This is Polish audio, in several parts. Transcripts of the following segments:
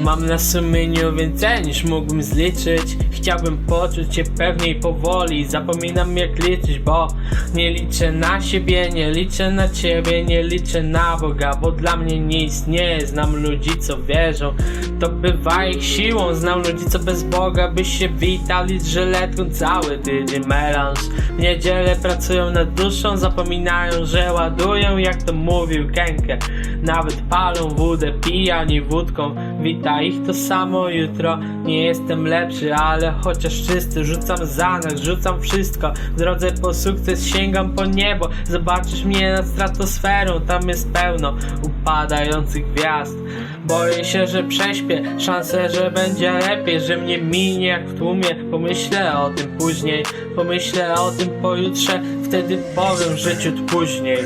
Mam na sumieniu więcej niż mógłbym zliczyć. Chciałbym poczuć się pewniej powoli. Zapominam jak liczyć, bo Nie liczę na siebie, nie liczę na ciebie Nie liczę na Boga, bo dla mnie nie istnieje Znam ludzi co wierzą, to bywa ich siłą. Znam ludzi co bez Boga by się witali z żyletką Cały tydzień melanż. W niedzielę pracują nad duszą. Zapominają, że ładują jak to mówił Kenke Nawet palą wódę, pijani wódką. Wita ich to samo jutro. Nie jestem lepszy, ale chociaż czysty Rzucam zanach, rzucam wszystko. W drodze po sukces sięgam po niebo. Zobaczysz mnie nad stratosferą Tam jest pełno upadających gwiazd. Boję się, że prześpię. Szanse, że będzie lepiej Że mnie minie jak w tłumie. Pomyślę o tym później. Pomyślę o tym pojutrze. Wtedy powiem życiu później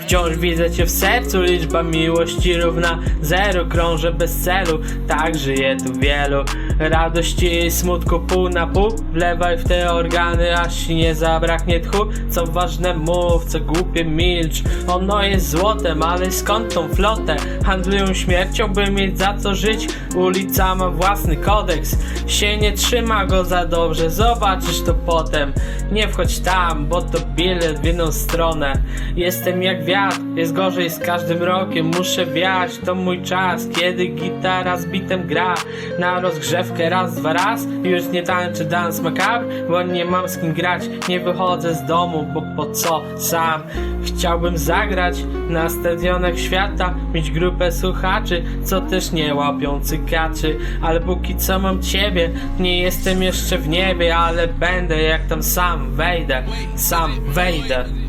Wciąż widzę cię w sercu, liczba miłości równa zero. Krążę bez celu, tak żyje tu wielu. Radości i smutku pół na pół. Wlewaj w te organy, aż nie zabraknie tchu. Co ważne mów, co głupie milcz. Ono jest złotem, ale skąd tą flotę? Handlują śmiercią, by mieć za co żyć. Ulica ma własny kodeks. Się nie trzyma go za dobrze, zobaczysz to potem Nie wchodź tam, bo to bilet w jedną stronę. Jestem jak wiatr, jest gorzej z każdym rokiem. Muszę wiać, to mój czas Kiedy gitara z bitem gra. Na rozgrzewkę raz, dwa raz Już nie tańczę dance macabre Bo nie mam z kim grać. Nie wychodzę z domu, bo po co sam? Chciałbym zagrać na stadionach świata Mieć grupę słuchaczy Co też nie łapią cykaczy. Ale póki co mam ciebie Nie jestem jeszcze w niebie Ale będę jak tam sam Sam Vader, Sam Vader.